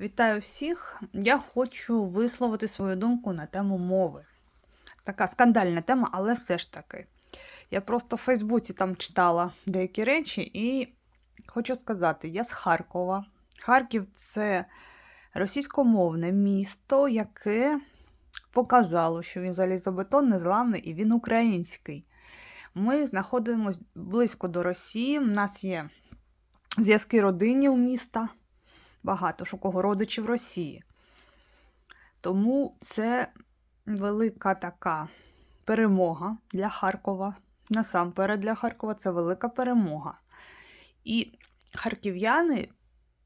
Вітаю всіх! Я хочу висловити свою думку на тему мови. Така скандальна тема, але все ж таки. Я просто в Фейсбуці там читала деякі речі і хочу сказати: я з Харкова. Харків це російськомовне місто, яке показало, що він залізобетон незламний і він український. Ми знаходимося близько до Росії. У нас є зв'язки родині у міста багато ж у кого родичів Росії. Тому це велика така перемога для Харкова. Насамперед для Харкова це велика перемога. І харків'яни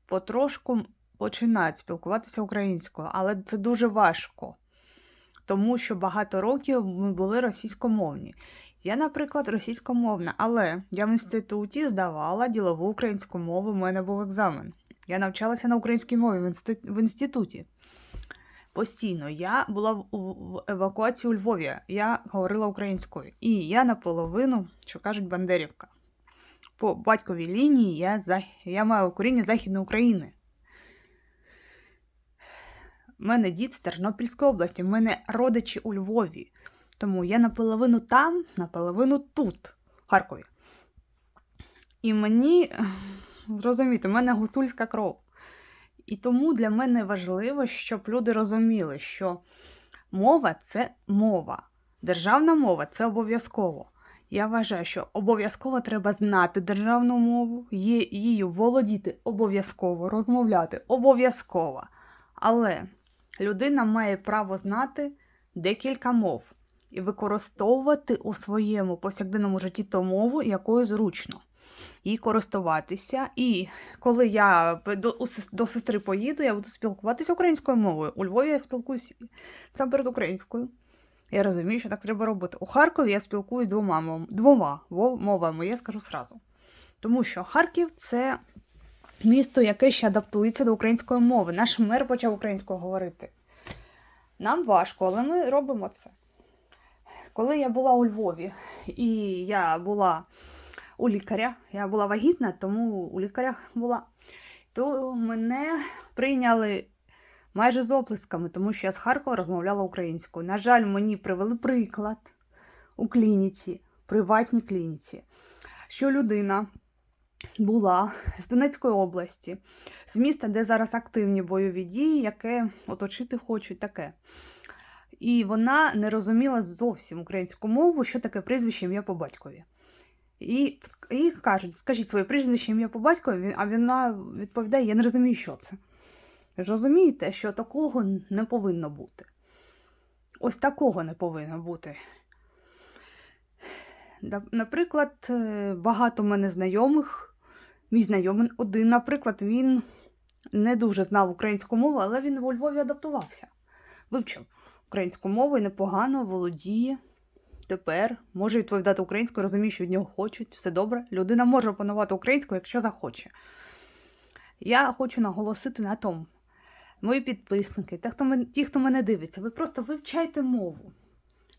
потрошку починають спілкуватися українською, але це дуже важко, тому що багато років ми були російськомовні. Я, наприклад, російськомовна, але я в інституті здавала ділову українську мову, у мене був екзамен. Я навчалася на українській мові в, інституті. Постійно я була в, евакуації у Львові, я говорила українською. І я наполовину, що кажуть, Бандерівка. По батьковій лінії я, я маю коріння Західної України. У мене дід з Тернопільської області, в мене родичі у Львові. Тому я наполовину там, наполовину тут, в Харкові. І мені зрозуміти, в мене гуцульська кров. І тому для мене важливо, щоб люди розуміли, що мова це мова. Державна мова це обов'язково. Я вважаю, що обов'язково треба знати державну мову, її володіти обов'язково, розмовляти обов'язково. Але людина має право знати декілька мов і використовувати у своєму повсякденному житті ту мову, якою зручно і користуватися. І коли я до, сестри поїду, я буду спілкуватися українською мовою. У Львові я спілкуюся сам перед українською. Я розумію, що так треба робити. У Харкові я спілкуюсь двома двома мовами, я скажу сразу. Тому що Харків це місто, яке ще адаптується до української мови. Наш мер почав українською говорити. Нам важко, але ми робимо це. Коли я була у Львові і я була у лікаря. Я була вагітна, тому у лікаря була. То мене прийняли майже з оплесками, тому що я з Харкова розмовляла українською. На жаль, мені привели приклад у клініці, приватній клініці, що людина. Була з Донецької області, з міста, де зараз активні бойові дії, яке оточити хочуть таке. І вона не розуміла зовсім українську мову, що таке прізвище ім'я по батькові. І і кажуть, скажіть своє прізвище ім'я по батькові, а вона відповідає: я не розумію, що це. Розумієте, що такого не повинно бути. Ось такого не повинно бути. Наприклад, е, багато в мене знайомих, мій знайомий один, наприклад, він не дуже знав українську мову, але він у Львові адаптувався. Вивчив українську мову і непогано володіє тепер може відповідати українською, розуміє, що від нього хочуть, все добре. Людина може опанувати українською, якщо захоче. Я хочу наголосити на тому, мої підписники, ті, хто мене, ті, хто мене дивиться, ви просто вивчайте мову.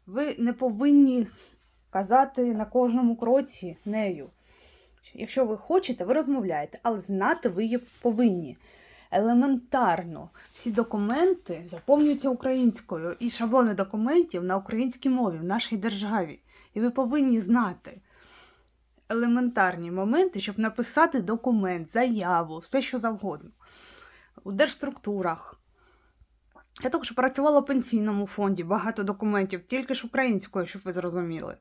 Ви не повинні казати на кожному кроці нею. Якщо ви хочете, ви розмовляєте, але знати ви її повинні елементарно всі документи заповнюються українською і шаблони документів на українській мові в нашій державі. І ви повинні знати елементарні моменти, щоб написати документ, заяву, все що завгодно. У держструктурах. Я також працювала в пенсійному фонді, багато документів, тільки ж українською, щоб ви зрозуміли.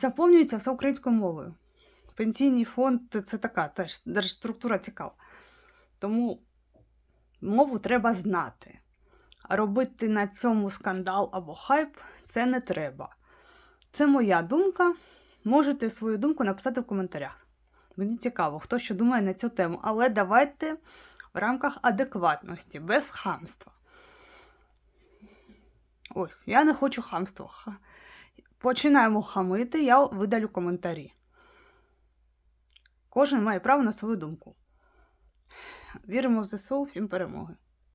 Заповнюється все українською мовою. Пенсійний фонд це така теж держструктура цікава. Тому мову треба знати. Робити на цьому скандал або хайп це не треба. Це моя думка. Можете свою думку написати в коментарях. Мені цікаво, хто що думає на цю тему. Але давайте в рамках адекватності, без хамства. Ось, я не хочу хамства. Починаємо хамити, я видалю коментарі. Кожен має право на свою думку. Віримо в ЗСУ, всім перемоги!